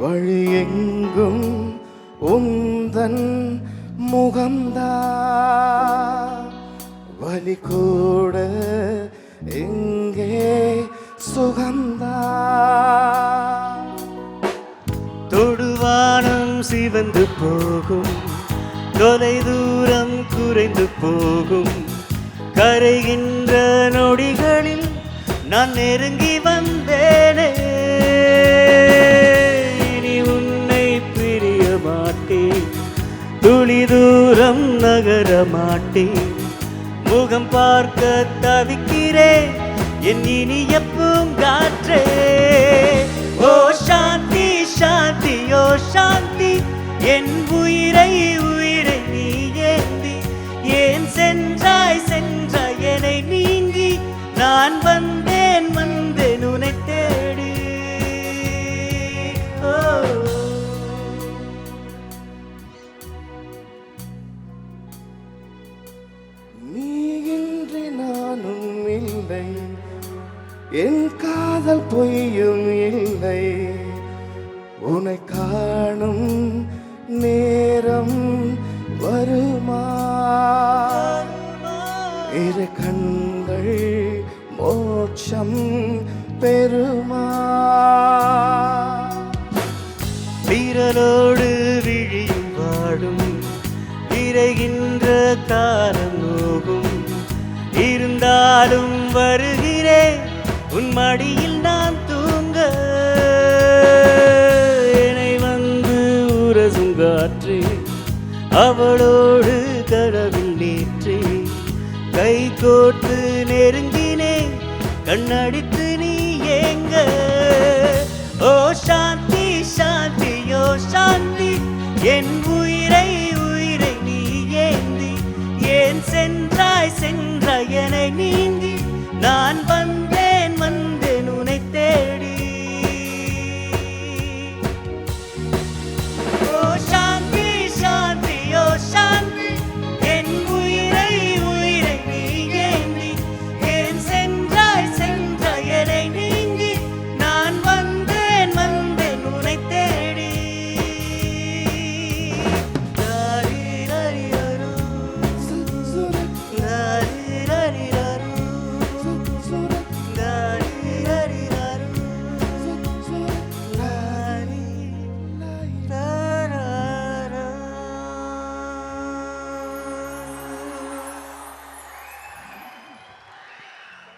வழியெங்கும் உந்தன் முகம்தா. வலி கூட எங்கே சுகந்தா தொடுவானம் சிவந்து போகும் தொலை தூரம் குறைந்து போகும். கரைகின்ற நொடிகளில் நான் நெருங்கி வந்தேன் துளி தூரம் நகர மாட்டேன் முகம் பார்க்க தவிக்கிறேன் என் இனியப்பும் காற்றே. ஓ சாந்தி சாந்தி ஓ சாந்தி என் உயிரை உயிரை நீ ஏந்தி. ஏன் சென்றாய் சென்றாய் என்னை நீங்கி. நான் வந்தேன் வந்தேன். இல்லை. என் காதல் பொய்யும் இல்லை. உனை காணும் நேரம் வருமா? இரு கண்கள் மோட்சம் பெருமா விரலோடு விழியும் வாடும் விரைகின்ற காலம் நோகும். இருந்தாலும் வருகிறேன். உன் மடியில் நான் தூங்க. என்னை வந்து உரசும் காற்று. அவளோடு கடவில் நேற்று. கை கோர்த்து நெருங்கினேன் கண்ணடித்து நீ ஏங்க. ஓ சாந்தி சாந்தி ஓ சாந்தி. என் 难。